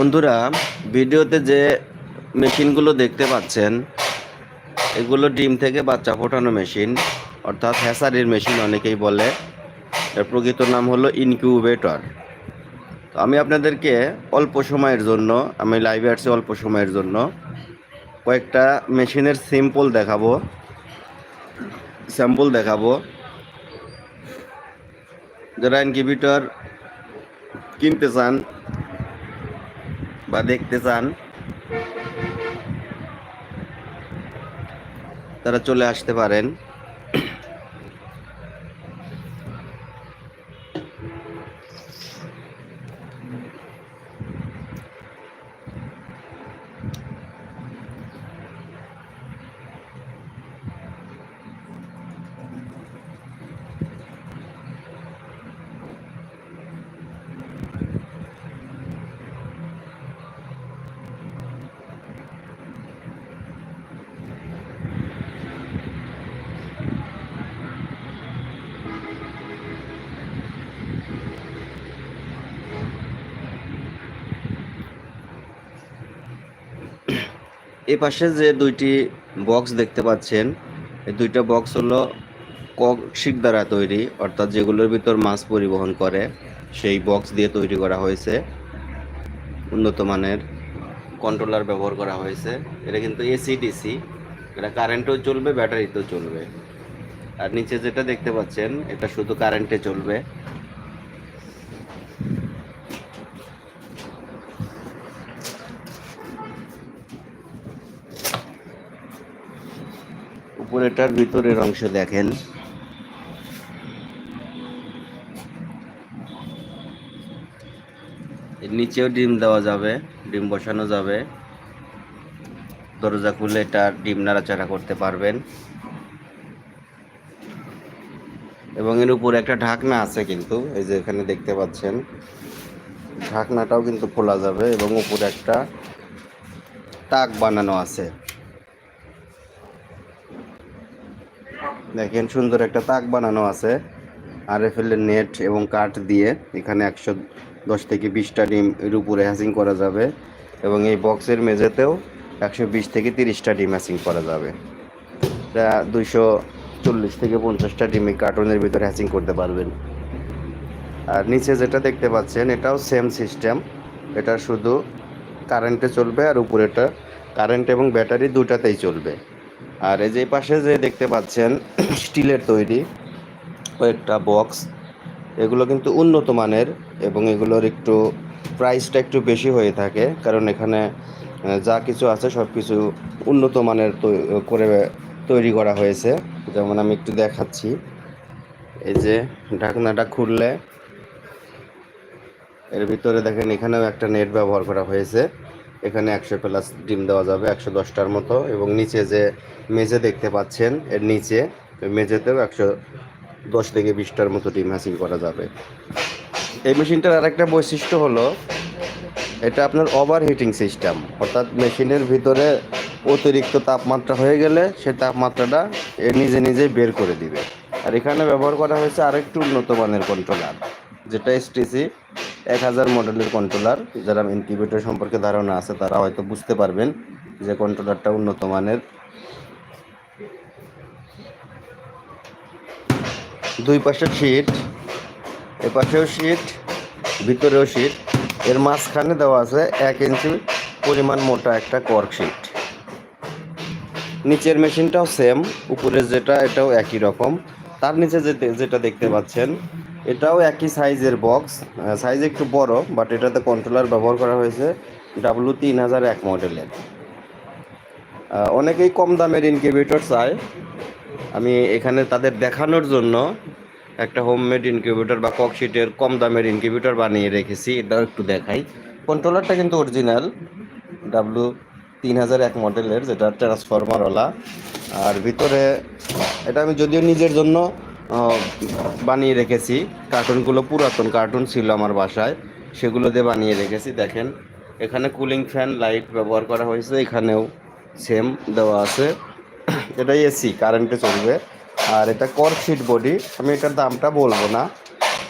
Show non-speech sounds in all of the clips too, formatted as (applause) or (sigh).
বন্ধুরা, ভিডিওতে যে মেশিনগুলো দেখতে পাচ্ছেন, এগুলো ডিম থেকে বাচ্চা ফোটানো মেশিন, অর্থাৎ হ্যাসারির মেশিন অনেকেই বলে। এর প্রকৃত নাম হলো ইনকিউবেটর। তো আমি আপনাদেরকে অল্প সময়ের জন্য, আমি লাইভে আসছি অল্প সময়ের জন্য, কয়েকটা মেশিনের সিম্পল দেখাবো। স্যাম্পল দেখাবো। যারা ইনকিউবেটর কিনতে চান বা দেখতে চান তারা চলে আসতে পারেন। এই পাশে যে দুইটি বক্স দেখতে পাচ্ছেন, এই দুইটা বক্স হলো ককশিক দ্বারা তৈরি, অর্থাৎ যেগুলোর ভিতর মাছ পরিবহন করে, সেই বক্স দিয়ে তৈরি করা হয়েছে। উন্নত মানের কন্ট্রোলার ব্যবহার করা হয়েছে। এটা কিন্তু এসি ডিসি এটা কারেন্টও চলবে ব্যাটারিতেও চলবে। আর নিচে যেটা দেখতে পাচ্ছেন, এটা শুধু কারেন্টে চলবে। উপরেটার ভিতরের অংশ দেখেন। নিচেও ডিম দেওয়া যাবে, ডিম বসানো যাবে। দরজা খুলে এটা ডিম নাড়াচাড়া করতে পারবেন। এবং এর উপরে একটা ঢাকনা আছে কিন্তু, এই যে এখানে দেখতে পাচ্ছেন। ঢাকনাটাও কিন্তু খোলা যাবে এবং উপরে একটা তাক বানানো আছে। দেখেন, সুন্দর একটা তাক বানানো আছে। আর এর নেট এবং কাঠ দিয়ে এখানে একশো দশ থেকে বিশটা ডিম এর উপরে হ্যাসিং করা যাবে এবং এই বক্সের মেঝেতেও একশো বিশ থেকে তিরিশটা ডিম হ্যাসিং করা যাবে। এটা দুইশো চল্লিশ থেকে পঞ্চাশটা ডিম এই কার্টুনের ভিতরে হ্যাসিং করতে পারবেন। আর নিচে যেটা দেখতে পাচ্ছেন, এটাও সেম সিস্টেম এটা শুধু কারেন্টে চলবে আর উপরেটা কারেন্ট এবং ব্যাটারি দুটাতেই চলবে। আর এই যে পাশে যে দেখতে পাচ্ছেন, স্টিলের তৈরি কয়েকটা বক্স। এগুলো কিন্তু উন্নত মানের এবং এগুলোর একটু প্রাইসটা একটু বেশি হয়ে থাকে, কারণ এখানে যা কিছু আছে সব কিছু উন্নত মানের করে তৈরি করা হয়েছে। যেমন আমি একটু দেখাচ্ছি। এই যে ঢাকনাটা খুললে, এর ভিতরে দেখেন এখানেও একটা নেট ব্যবহার করা হয়েছে। এখানে একশো প্লাস ডিম দেওয়া যাবে, একশো দশটার মতো। এবং নিচে যে মেঝে দেখতে পাচ্ছেন, এর নিচে ওই মেঝেতেও একশো দশ থেকে বিশটার মতো ডিম হাসিল করা যাবে। এই মেশিনটার আরেকটা বৈশিষ্ট্য হলো, এটা আপনার ওভার হিটিং সিস্টেম অর্থাৎ মেশিনের ভিতরে অতিরিক্ত তাপমাত্রা হয়ে গেলে সে তাপমাত্রাটা এ নিজে নিজেই বের করে দিবে। আর এখানে ব্যবহার করা হয়েছে আরেকটু উন্নত মানের কন্ট্রোলার যেটা এসটিসি এক হাজার মডেলের কন্ট্রোলার যারা ইনকিউবেটর সম্পর্কে ধারণা আছে, তারা হয়তো বুঝতে পারবেন যে কন্ট্রোলারটা উন্নত মানের। দুই পাশে শীট এ পাশেও শীট ভিতরেও শীট এর মাঝখানে দেওয়া আছে এক ইঞ্চি পরিমাণ মোটা একটা কর্ক শীট নিচের মেশিনটাও সেম উপরে যেটা, এটাও একই রকম। তার নিচে যেতে যেটা দেখতে পাচ্ছেন এটাও একই সাইজের বক্স সাইজ একটু বড় বাট এটাতে কন্ট্রোলার ব্যবহার করা হয়েছে ডাব্লু তিন হাজার এক মডেলের। অনেকেই কম দামের ইনকিউবেটর চায়। আমি এখানে তাদের দেখানোর জন্য একটা হোমমেড ইনকিউবেটর বা ককশিটের কম দামের ইনকিউবেটর বানিয়ে রেখেছি, এটাও একটু দেখাই। কন্ট্রোলারটা কিন্তু অরিজিনাল ডাব্লু তিন হাজার এক মডেলের, যেটা ট্রান্সফরমারওয়ালা আর ভিতরে, এটা আমি যদিও নিজের জন্য বানিয়ে রেখেছি। কার্টুনগুলো পুরাতন কার্টুন ছিল আমার বাসায়। সেগুলো দিয়ে বানিয়ে রেখেছি, দেখেন। এখানে কুলিং ফ্যান, লাইট ব্যবহার করা হয়েছে, এখানেও সেম দেওয়া আছে। এটাই এসি কারেন্টে চলবে। আর এটা কর সিট বডি আমি এটার দামটা বলব না,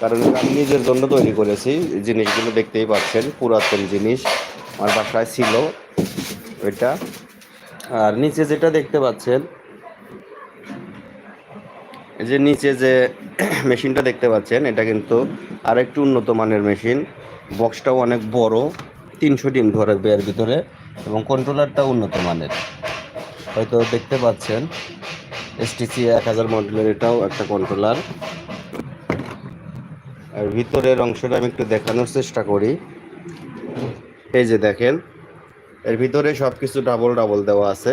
কারণ আমি নিজের জন্য তৈরি করেছি। জিনিসগুলো দেখতেই পাচ্ছেন, পুরাতন জিনিস আমার বাসায় ছিল এটা। আর নিচে যেটা দেখতে পাচ্ছেন যে নিচে যে (clears throat) মেশিনটা দেখতে পাচ্ছেন, এটা কিন্তু আরেকটু উন্নত মানের মেশিন। বক্সটাও অনেক বড়, তিনশো ডিম ধরবে এর ভিতরে, এবং কন্ট্রোলারটাও উন্নত মানের। হয়তো দেখতে পাচ্ছেন এসটিসি এক হাজার মডেলের এটাও একটা কন্ট্রোলার আর ভিতরের অংশটা আমি একটু দেখানোর চেষ্টা করি। এই যে দেখেন, এর ভিতরে সব কিছু ডাবল ডাবল দেওয়া আছে।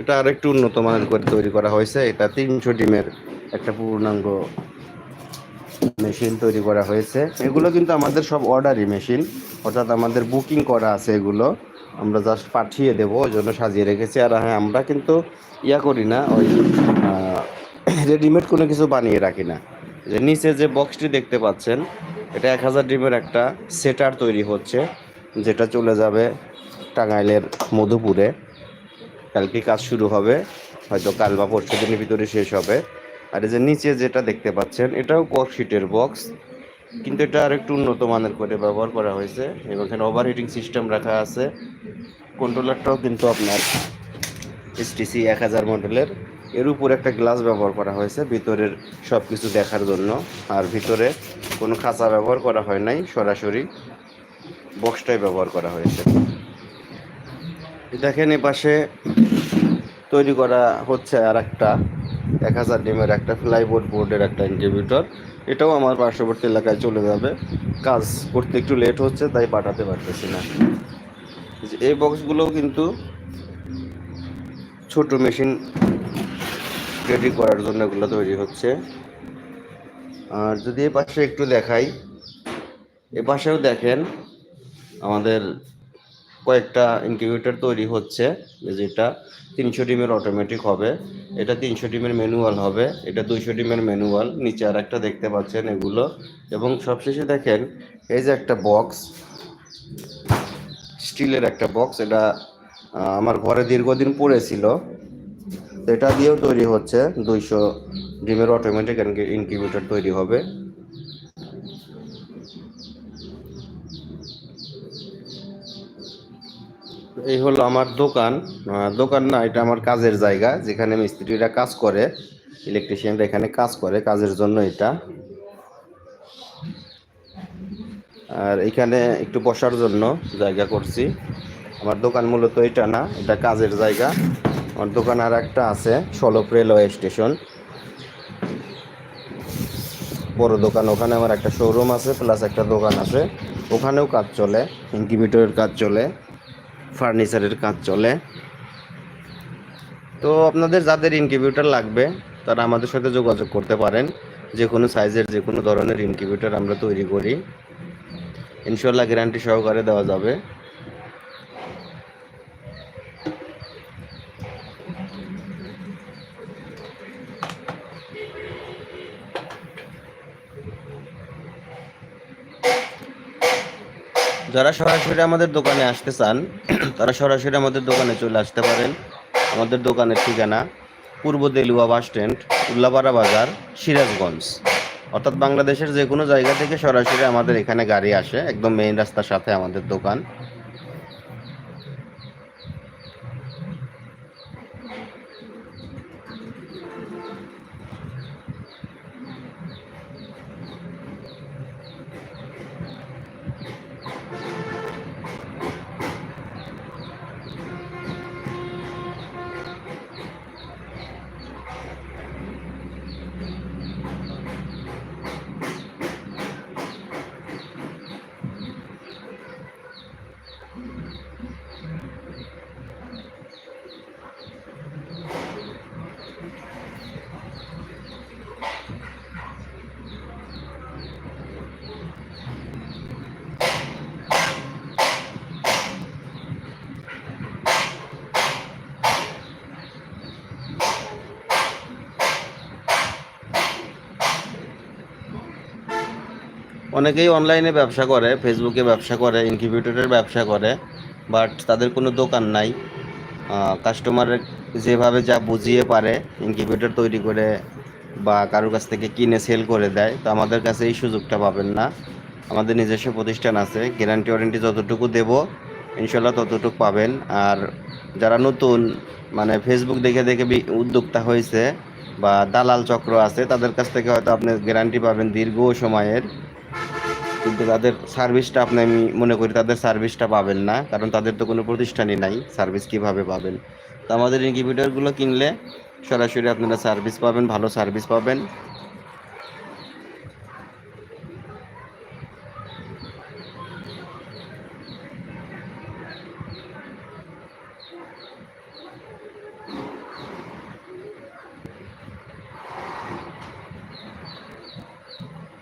এটা আর একটু উন্নত মানের করে তৈরি করা হয়েছে। এটা তিনশো ডিমের একটা পূর্ণাঙ্গ মেশিন তৈরি করা হয়েছে। এগুলো কিন্তু আমাদের সব অর্ডারই মেশিন। অর্থাৎ আমাদের বুকিং করা আছে এগুলো। আমরা জাস্ট পাঠিয়ে দেবো ওই জন্য সাজিয়ে রেখেছি। আর হ্যাঁ আমরা কিন্তু ইয়া করি না, ওই রেডিমেড কোনো কিছু বানিয়ে রাখি না। যে নিচে যে বক্সটি দেখতে পাচ্ছেন, এটা এক হাজার ডিমের একটা সেটার তৈরি হচ্ছে, যেটা চলে যাবে টাঙ্গাইলের মধুপুরে। কালকে কাজ শুরু হবে, হয়তো কাল বা পরশু দিনের ভিতরে শেষ হবে। আর এই যে নিচে যেটা দেখতে পাচ্ছেন, এটাও ককশিটের বক্স কিন্তু এটা আর একটু উন্নত মানের করে ব্যবহার করা হয়েছে। এবং এখানে ওভারহিটিং সিস্টেম রাখা আছে। কন্ট্রোলারটাও কিন্তু আপনার এসটিসি এক হাজার মডেলের। এর উপর একটা গ্লাস ব্যবহার করা হয়েছে, ভিতরের সব কিছু দেখার জন্য। আর ভিতরে কোনো খাঁচা ব্যবহার করা হয় নাই, সরাসরি বক্সটাই ব্যবহার করা হয়েছে। দেখেন এ পাশে তৈরি করা হচ্ছে আর একটা এক হাজার ডিমের একটা ফ্লাইবোর্ড বোর্ডের একটা ইনকিউবেটর এটাও আমার পার্শ্ববর্তী এলাকায় চলে যাবে। কাজ করতে একটু লেট হচ্ছে, তাই পাঠাতে পারতেছি না। এই বক্সগুলোও কিন্তু ছোট মেশিন রেডি করার জন্য এগুলো তৈরি হচ্ছে। আর যদি এ পাশে একটু দেখাই, এ পাশেও দেখেন আমাদের কয়েকটা ইনকিউবেটর তৈরি হচ্ছে, যেটা তিনশো ডিমের অটোমেটিক হবে। এটা তিনশো ডিমের ম্যানুয়াল হবে, এটা দুইশো ডিমের ম্যানুয়াল নিচে আর একটা দেখতে পাচ্ছেন এগুলো। এবং সবশেষে দেখেন, এই যে একটা বক্স স্টিলের একটা বক্স এটা আমার ঘরে দীর্ঘদিন পড়েছিল এটা দিয়েও তৈরি হচ্ছে, দুইশো ডিমের অটোমেটিক ইনকিউবেটর তৈরি হবে। এই হলো আমার দোকান। দোকান না, এটা আমার কাজের জায়গা, যেখানে মিস্ত্রিরা কাজ করে, ইলেকট্রিশিয়ানরা এখানে কাজ করে, কাজের জন্য এটা। আর এখানে একটু বসার জন্য জায়গা করছি। আমার দোকান মূলত এটা না, এটা কাজের জায়গা। আমার দোকান আর একটা আছে সলপ রেলওয়ে স্টেশন। বড় দোকান, ওখানে আমার একটা শোরুম আছে, প্লাস একটা দোকান আছে। ওখানেও কাজ চলে, ইনকিউবেটরের কাজ চলে। ফার্নিচারের কাজ চলে। তো আপনাদের যাদের ইনকিউবেটর লাগবে, তারা আমাদের সাথে যোগাযোগ করতে পারেন। যে কোনো সাইজের যে কোনো ধরনের ইনকিউবেটর আমরা তৈরি করি। ইনশাল্লাহ গ্যারান্টি সহকারে দেওয়া যাবে। যারা সরাসরি আমাদের দোকানে আসতে চান তারা সরাসরি আমাদের দোকানে চলে আসতে পারেন। আমাদের দোকানের ঠিকানা পূর্ব দেলুয়া বাস স্ট্যান্ড, উল্লাপাড়া বাজার, সিরাজগঞ্জ। অর্থাৎ বাংলাদেশের যে কোনো জায়গা থেকে সরাসরি আমাদের এখানে গাড়ি আসে, একদম মেইন রাস্তার সাথে আমাদের দোকান। অনেকেই অনলাইনে ব্যবসা করে ফেসবুকে ব্যবসা করে ইনকিউবেটরের ব্যবসা করে বাট তাদের কোনো দোকান নাই। কাস্টমারের যেভাবে যা বুঝিয়ে পারে ইনকিউবেটর তৈরি করে বা কারোর কাছ থেকে কিনে সেল করে দেয়, তো আমাদের কাছে এই সুযোগটা পাবেন না। আমাদের নিজস্ব প্রতিষ্ঠান আছে গ্যারান্টি ওয়ারেন্টি যতটুকু দেব ইনশাল্লাহ ততটুকু পাবেন। আর যারা নতুন মানে ফেসবুক দেখে দেখে উদ্যোক্তা হয়েছে বা দালাল চক্র আছে, তাদের কাছ থেকে হয়তো আপনি গ্যারান্টি পাবেন দীর্ঘ সময়ের। কিন্তু তাদের সার্ভিসটা আপনি আমি মনে করি তাদের সার্ভিসটা পাবেন না, কারণ তাদের তো কোনো প্রতিষ্ঠানই নাই সার্ভিস কীভাবে পাবেন? তো আমাদের ইনকিউবেটারগুলো কিনলে সরাসরি আপনারা সার্ভিস পাবেন, ভালো সার্ভিস পাবেন।